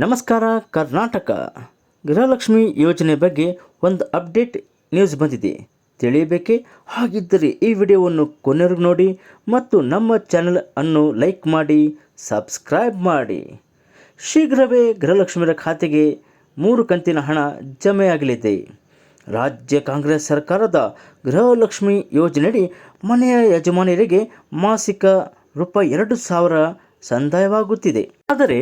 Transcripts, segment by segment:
ನಮಸ್ಕಾರ, ಕರ್ನಾಟಕ ಗೃಹಲಕ್ಷ್ಮಿ ಯೋಜನೆ ಬಗ್ಗೆ ಒಂದು ಅಪ್ಡೇಟ್ ನ್ಯೂಸ್ ಬಂದಿದೆ. ತಿಳಿಯಬೇಕೆ? ಹಾಗಿದ್ದರೆ ಈ ವಿಡಿಯೋವನ್ನು ಕೊನೆವರೆಗೂ ನೋಡಿ ಮತ್ತು ನಮ್ಮ ಚಾನೆಲ್ ಅನ್ನು ಲೈಕ್ ಮಾಡಿ, ಸಬ್ಸ್ಕ್ರೈಬ್ ಮಾಡಿ. ಶೀಘ್ರವೇ ಗೃಹಲಕ್ಷ್ಮಿಯರ ಖಾತೆಗೆ ಮೂರು ಕಂತಿನ ಹಣ ಜಮೆಯಾಗಲಿದೆ. ರಾಜ್ಯ ಕಾಂಗ್ರೆಸ್ ಸರ್ಕಾರದ ಗೃಹಲಕ್ಷ್ಮಿ ಯೋಜನೆಯಡಿ ಮನೆಯ ಯಜಮಾನಿಯರಿಗೆ ಮಾಸಿಕ ರೂಪಾಯಿ ಎರಡು ಸಾವಿರ ಸಂದಾಯವಾಗುತ್ತಿದೆ. ಆದರೆ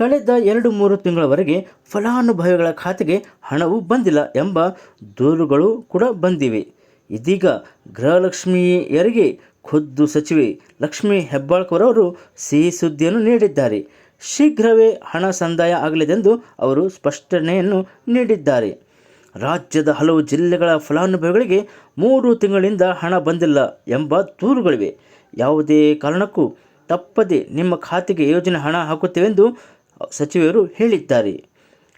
ಕಳೆದ ಎರಡು ಮೂರು ತಿಂಗಳವರೆಗೆ ಫಲಾನುಭವಿಗಳ ಖಾತೆಗೆ ಹಣವು ಬಂದಿಲ್ಲ ಎಂಬ ದೂರುಗಳು ಕೂಡ ಬಂದಿವೆ. ಇದೀಗ ಗೃಹಲಕ್ಷ್ಮಿಯರಿಗೆ ಖುದ್ದು ಸಚಿವೆ ಲಕ್ಷ್ಮೀ ಹೆಬ್ಬಾಳ್ಕರ್ ಅವರು ಸಿಹಿ ಸುದ್ದಿಯನ್ನು ನೀಡಿದ್ದಾರೆ. ಶೀಘ್ರವೇ ಹಣ ಸಂದಾಯ ಆಗಲಿದೆಂದು ಅವರು ಸ್ಪಷ್ಟನೆಯನ್ನು ನೀಡಿದ್ದಾರೆ. ರಾಜ್ಯದ ಹಲವು ಜಿಲ್ಲೆಗಳ ಫಲಾನುಭವಿಗಳಿಗೆ ಮೂರು ತಿಂಗಳಿಂದ ಹಣ ಬಂದಿಲ್ಲ ಎಂಬ ದೂರುಗಳಿವೆ. ಯಾವುದೇ ಕಾರಣಕ್ಕೂ ತಪ್ಪದೆ ನಿಮ್ಮ ಖಾತೆಗೆ ಯೋಜನೆ ಹಣ ಹಾಕುತ್ತೇವೆಂದು ಸಚಿವರು ಹೇಳಿದ್ದಾರೆ.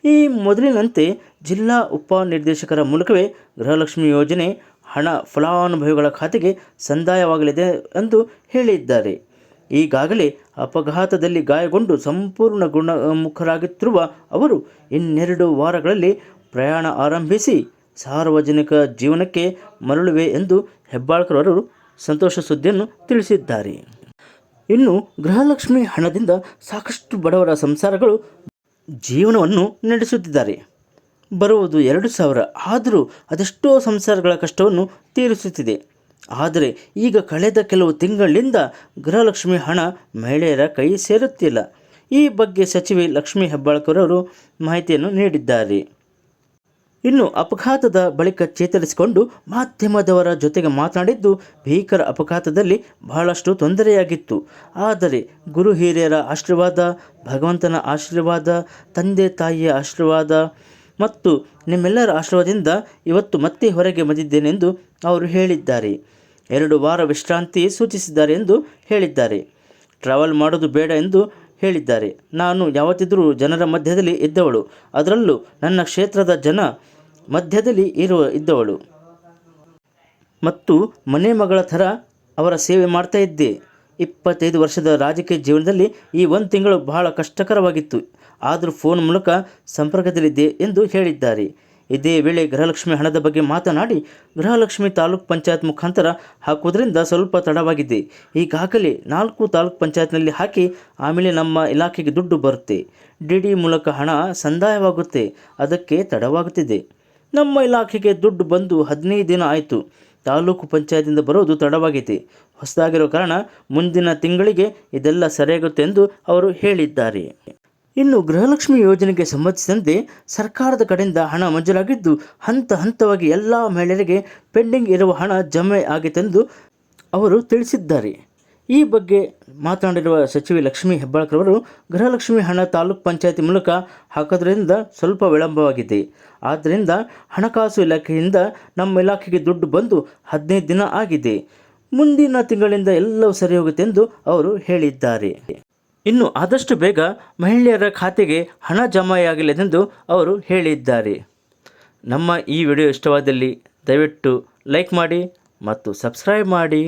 ಈ ಮೊದಲಿನಂತೆ ಜಿಲ್ಲಾ ಉಪನಿರ್ದೇಶಕರ ಮೂಲಕವೇ ಗೃಹಲಕ್ಷ್ಮಿ ಯೋಜನೆ, ಹಣ ಫಲಾನುಭವಿಗಳ ಖಾತೆಗೆ ಸಂದಾಯವಾಗಲಿದೆ ಎಂದು ಹೇಳಿದ್ದಾರೆ. ಈಗಾಗಲೇ ಅಪಘಾತದಲ್ಲಿ ಗಾಯಗೊಂಡು ಸಂಪೂರ್ಣ ಗುಣಮುಖರಾಗುತ್ತಿರುವ ಅವರು ಇನ್ನೆರಡು ವಾರಗಳಲ್ಲಿ ಪ್ರಯಾಣ ಆರಂಭಿಸಿ ಸಾರ್ವಜನಿಕ ಜೀವನಕ್ಕೆ ಮರಳುವೆ ಎಂದು ಹೆಬ್ಬಾಳ್ಕರ್ ಅವರು ಸಂತೋಷ ಸುದ್ದಿಯನ್ನು ತಿಳಿಸಿದ್ದಾರೆ. ಇನ್ನು ಗೃಹಲಕ್ಷ್ಮಿ ಹಣದಿಂದ ಸಾಕಷ್ಟು ಬಡವರ ಸಂಸಾರಗಳು ಜೀವನವನ್ನು ನಡೆಸುತ್ತಿದ್ದಾರೆ. ಬರುವುದು ಎರಡು ಸಾವಿರ. ಆದರೂ ಅದೆಷ್ಟೋ ಸಂಸಾರಗಳ ಕಷ್ಟವನ್ನು ತೀರಿಸುತ್ತಿದೆ. ಆದರೆ ಈಗ ಕಳೆದ ಕೆಲವು ತಿಂಗಳಿಂದ ಗೃಹಲಕ್ಷ್ಮಿ ಹಣ ಮಹಿಳೆಯರ ಕೈ ಸೇರುತ್ತಿಲ್ಲ. ಈ ಬಗ್ಗೆ ಸಚಿವೆ ಲಕ್ಷ್ಮೀ ಹೆಬ್ಬಾಳ್ಕರ್ ಅವರು ಮಾಹಿತಿಯನ್ನು ನೀಡಿದ್ದಾರೆ. ಇನ್ನು ಅಪಘಾತದ ಬಳಿಕ ಚೇತರಿಸಿಕೊಂಡು ಮಾಧ್ಯಮದವರ ಜೊತೆಗೆ ಮಾತನಾಡಿದ್ದು, ಭೀಕರ ಅಪಘಾತದಲ್ಲಿ ಬಹಳಷ್ಟು ತೊಂದರೆಯಾಗಿತ್ತು. ಆದರೆ ಗುರು ಹಿರಿಯರ ಆಶೀರ್ವಾದ, ಭಗವಂತನ ಆಶೀರ್ವಾದ, ತಂದೆ ತಾಯಿಯ ಆಶೀರ್ವಾದ ಮತ್ತು ನಿಮ್ಮೆಲ್ಲರ ಆಶೀರ್ವಾದದಿಂದ ಇವತ್ತು ಮತ್ತೆ ಹೊರಗೆ ಬಂದಿದ್ದೇನೆಂದು ಅವರು ಹೇಳಿದ್ದಾರೆ. ಎರಡು ವಾರ ವಿಶ್ರಾಂತಿ ಸೂಚಿಸಿದ್ದಾರೆ ಎಂದು ಹೇಳಿದ್ದಾರೆ. ಟ್ರಾವೆಲ್ ಮಾಡೋದು ಬೇಡ ಎಂದು ಹೇಳಿದ್ದಾರೆ. ನಾನು ಯಾವತ್ತಿದ್ರೂ ಜನರ ಮಧ್ಯದಲ್ಲಿ ಇದ್ದವಳು. ಅದರಲ್ಲೂ ನನ್ನ ಕ್ಷೇತ್ರದ ಜನ ಮಧ್ಯದಲ್ಲಿ ಇರುವ, ಇದ್ದವಳು. ಮತ್ತು ಮನೆ ಮಗಳ ಥರ ಅವರ ಸೇವೆ ಮಾಡ್ತಾ ಇದ್ದೆ. ಇಪ್ಪತ್ತೈದು ವರ್ಷದ ರಾಜಕೀಯ ಜೀವನದಲ್ಲಿ ಈ ಒಂದು ತಿಂಗಳು ಬಹಳ ಕಷ್ಟಕರವಾಗಿತ್ತು. ಆದರೂ ಫೋನ್ ಮೂಲಕ ಸಂಪರ್ಕದಲ್ಲಿದ್ದೆ ಎಂದು ಹೇಳಿದ್ದಾರೆ. ಇದೇ ವೇಳೆ ಗೃಹಲಕ್ಷ್ಮಿ ಹಣದ ಬಗ್ಗೆ ಮಾತನಾಡಿ, ಗೃಹಲಕ್ಷ್ಮಿ ತಾಲೂಕ್ ಪಂಚಾಯತ್ ಮುಖಾಂತರ ಹಾಕುವುದರಿಂದ ಸ್ವಲ್ಪ ತಡವಾಗಿದೆ. ಈಗಾಗಲೇ ನಾಲ್ಕು ತಾಲೂಕ್ ಪಂಚಾಯತ್ನಲ್ಲಿ ಹಾಕಿ ಆಮೇಲೆ ನಮ್ಮ ಇಲಾಖೆಗೆ ದುಡ್ಡು ಬರುತ್ತೆ. ಡಿ ಡಿ ಮೂಲಕ ಹಣ ಸಂದಾಯವಾಗುತ್ತೆ. ಅದಕ್ಕೆ ತಡವಾಗುತ್ತಿದೆ. ನಮ್ಮ ಇಲಾಖೆಗೆ ದುಡ್ಡು ಬಂದು ಹದಿನೈದು ದಿನ ಆಯಿತು. ತಾಲೂಕು ಪಂಚಾಯತಿಂದ ಬರೋದು ತಡವಾಗಿದೆ. ಹೊಸದಾಗಿರೋ ಕಾರಣ ಮುಂದಿನ ತಿಂಗಳಿಗೆ ಇದೆಲ್ಲ ಸರಿಯಾಗುತ್ತೆ ಎಂದು ಅವರು ಹೇಳಿದ್ದಾರೆ. ಇನ್ನು ಗೃಹಲಕ್ಷ್ಮಿ ಯೋಜನೆಗೆ ಸಂಬಂಧಿಸಿದಂತೆ ಸರ್ಕಾರದ ಕಡೆಯಿಂದ ಹಣ ಮಂಜೂರಾಗಿದ್ದು, ಹಂತ ಹಂತವಾಗಿ ಎಲ್ಲ ಮಹಿಳೆಯರಿಗೆ ಪೆಂಡಿಂಗ್ ಇರುವ ಹಣ ಜಮೆ ಆಗಿತ್ತೆಂದು ಅವರು ತಿಳಿಸಿದ್ದಾರೆ. ಈ ಬಗ್ಗೆ ಮಾತನಾಡಿರುವ ಸಚಿವೆ ಲಕ್ಷ್ಮೀ ಹೆಬ್ಬಾಳ್ಕರ್ ಅವರು, ಗೃಹಲಕ್ಷ್ಮಿ ಹಣ ತಾಲೂಕ್ ಪಂಚಾಯತಿ ಮೂಲಕ ಹಾಕೋದ್ರಿಂದ ಸ್ವಲ್ಪ ವಿಳಂಬವಾಗಿದೆ. ಆದ್ದರಿಂದ ಹಣಕಾಸು ಇಲಾಖೆಯಿಂದ ನಮ್ಮ ಇಲಾಖೆಗೆ ದುಡ್ಡು ಬಂದು ಹದಿನೈದು ದಿನ ಆಗಿದೆ. ಮುಂದಿನ ತಿಂಗಳಿಂದ ಎಲ್ಲವೂ ಸರಿ ಹೋಗುತ್ತೆ ಎಂದು ಅವರು ಹೇಳಿದ್ದಾರೆ. ಇನ್ನು ಆದಷ್ಟು ಬೇಗ ಮಹಿಳೆಯರ ಖಾತೆಗೆ ಹಣ ಜಮಾಯಾಗಲಿದೆಂದು ಅವರು ಹೇಳಿದ್ದಾರೆ. ನಮ್ಮ ಈ ವಿಡಿಯೋ ಇಷ್ಟವಾದಲ್ಲಿ ದಯವಿಟ್ಟು ಲೈಕ್ ಮಾಡಿ ಮತ್ತು ಸಬ್ಸ್ಕ್ರೈಬ್ ಮಾಡಿ.